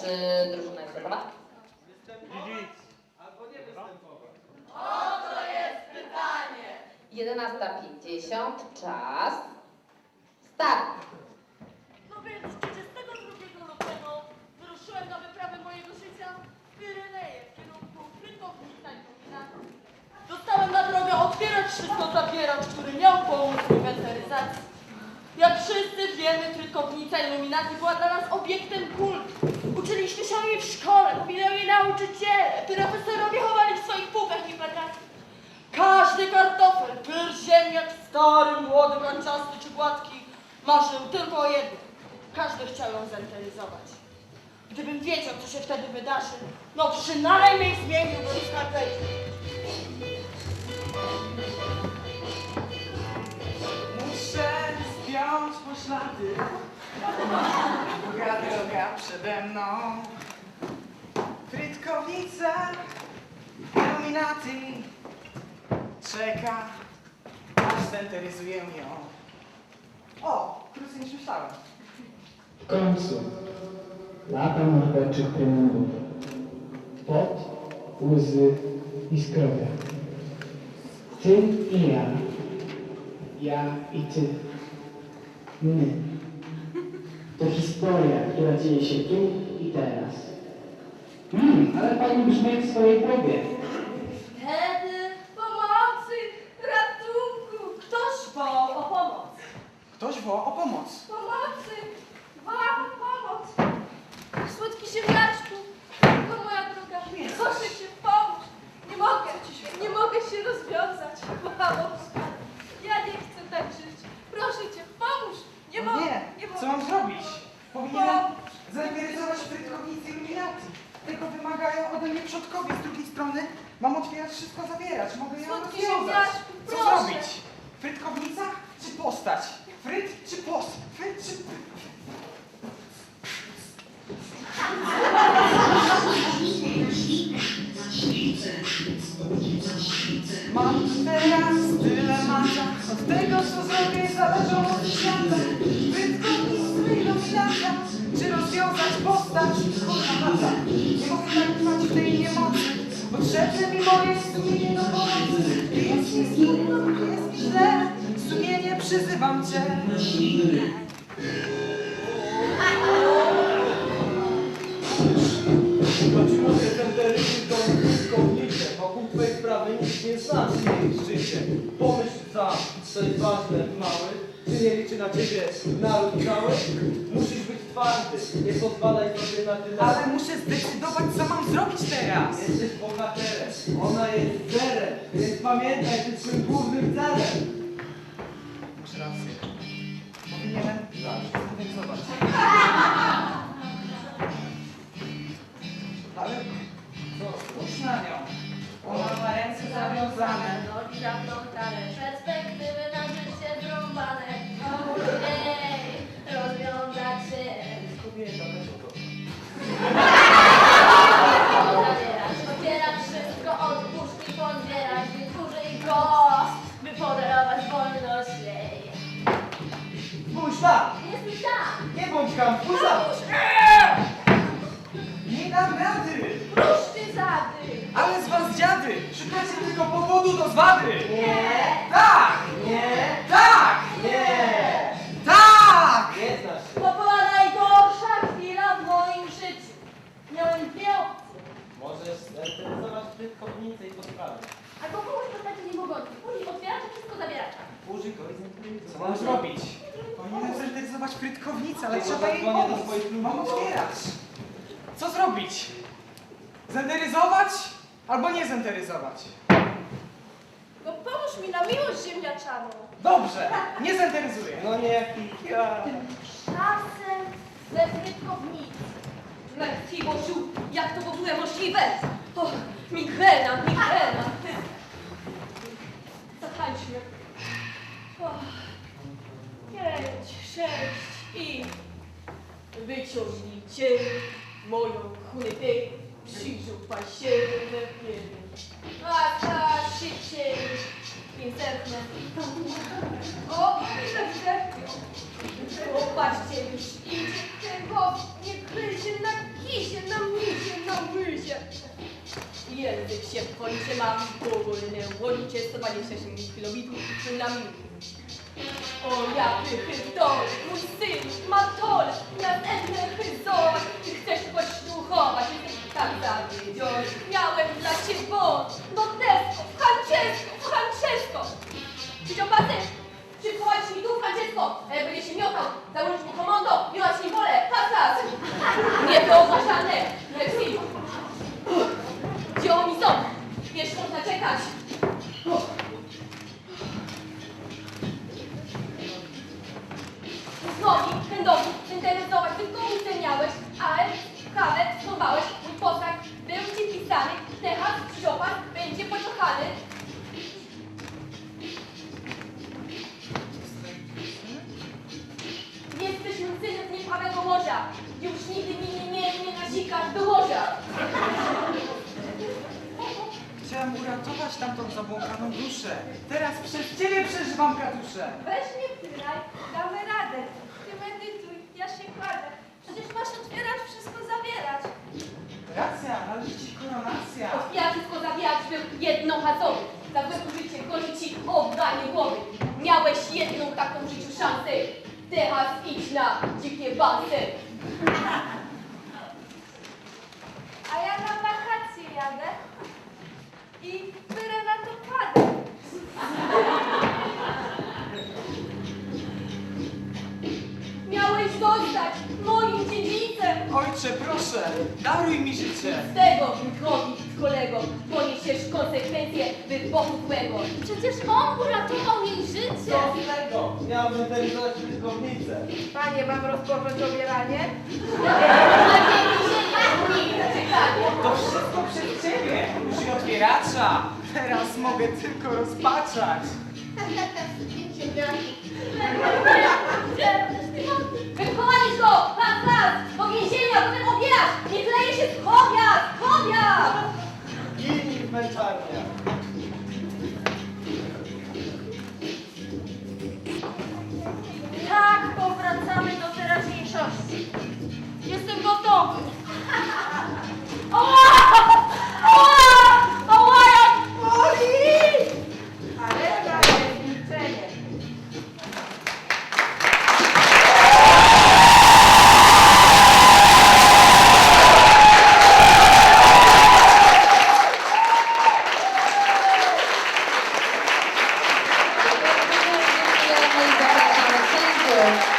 Czy drużyna jest gotowa? Albo nie występować. 11.50, czas. Start! No więc 32 lutego wyruszyłem na wyprawę mojego życia w Pyreneje w kierunku Frytownica i Kombinatu. Dostałem na drogę otwierać wszystko zapieracz, który miał pomóc w inwentaryzacji. Jak wszyscy wiemy, Frytkownica Iluminacji była dla nas obiektem kultu. Niej w szkole, o niej nauczyciele, profesorowie chowali w swoich półkach i wakacje. Każdy kartofel, pyr ziemniak, stary, młody, manczasty czy gładki, marzył tylko o jednym. Każdy chciał ją zentralizować. Gdybym wiedział, co się wtedy wydarzy, no przynajmniej zmieniłbym skarpetki. Muszę zdjąć poślady Długa droga przede mną Illuminati Czeka Aż zenteryzuję ją O, krócej niż myślałem W końcu lata morderczych treningów. Pot, łzy i skrobia. Ty i ja. Ja i ty. My. To historia, która dzieje się tu i teraz. Hmm, ale pani brzmi w swojej głowie. Wtedy pomocy, ratunku. Ktoś wołał o pomoc. Ktoś woła o pomoc Pomocy! Wołam o pomoc! Słodki ziemniaczku, to moja droga, proszę cię pomóż! Nie mogę, nie mogę się rozwiązać. Wołam o wsparcie. Ja nie chcę tak żyć. Proszę cię, pomóż! Nie No mogę, nie, nie mogę. co mam zrobić? Powinienem zainteresować Frytkownicy Illuminati Tego wymagają ode mnie przodkowie Z drugiej strony mam otwierać wszystko, zabierać Mogę ją Słodki rozwiązać ziemniaczku, Co proszę. zrobić? Frytkownica czy postać? Fryt czy pos? Fryt czy... Mam teraz tyle mata Od tego co zrobię zależą od świata Frytkownictwo iluminacja Czy rozwiązać postać? Kurna mata Nie mogę tak Potrzebne mi moje sumienie do pomocy Jest mi smutno, jest mi źle. Sumienie przyzywam cię. Choć ten terytorium krótkownicę, wokół twej sprawy nic nie znaczy jej życie. Pomyśl sam, co jest ważne, mały, czy nie liczy na ciebie naród cały? Musisz twardy, nie pozwalaj sobie na tyle. Ale muszę zdecydować co mam zrobić teraz. Jesteś bohaterem, ona jest zerem, więc pamiętaj, że swym głównym celem. Masz rację. Powinienem zdecydować Ale co, spójrz na nią. Ona ma ręce zawiązane. Nogi zaplątane, perspektywy nie. Pomóż! Nie dam rady Rusz ty zady! Ale z was dziady Szukacie tylko powodu do zwady Nie! Tak! Nie, Tak! nie, Tak! nie znasz się. To była najgorsza chwila w moim życiu. Miałem dwie opcje. Możesz zainteresować frytkownicę i posprawić. Albo komuś postaci niemogących. Później otwieracza, wszystko zabieracze. Użyj go i Co mam zrobić? Frytkownicę, ale trzeba jej pomóc. Mam otwierać. Co zrobić? Zenteryzować? Albo nie zenteryzować? No pomóż mi na miłość ziemniaczaną. Dobrze, nie zenteryzuję. No nie, ja. Czasem ze frytkownicy. Merci, bonjour. Jak to w ogóle możliwe? O, migrena, migrena. Piękne. O, ile wrzepio. O, patrzcie, już idzie ten gość, nie kryje się na kisie, na misie, na mysie. Język się końcu mam powolny, łonicie 127 kilobitów na minutę. O ja pychytol, mój syn, matol, ja będę pyzować, ty chcesz pośluchować, jesteś tak zawiedziony. Miałem dla ciebie bon, no desko, Założyć mu komondo i ona ci wolę, pasa, Nie było koszane. Tamtą zabłąkaną duszę. Teraz przez ciebie przeżywam katusze. Weź mnie tyraj, damy radę. Ty medytuj, ja się kładę. Przecież masz otwierać, wszystko zawierać. Racja, należy ci koronacja. Ja wszystko zabijać był jednorazowy. Za złe użycie grozi ci obranie głowy. Miałeś jedną taką w życiu szansę. Teraz idź na dzikie bansy. A ja na wakacje jadę i daruj mi życie. Z tego, drogi kolego, poniesiesz konsekwencje wyboru złego. Przecież on uratował jej życie. Co z tego? Miałem wyterizować wyzwownicę. Panie, mam rozpocząć obieranie? To wszystko przez ciebie. Użyj otwieracza. Teraz mogę tylko rozpaczać. Wychowalisz go! Pan zaraz! Do więzienia! Potem obierasz! Nie kleje się w kobias! Kobias! Gini męczarnia! Thank you.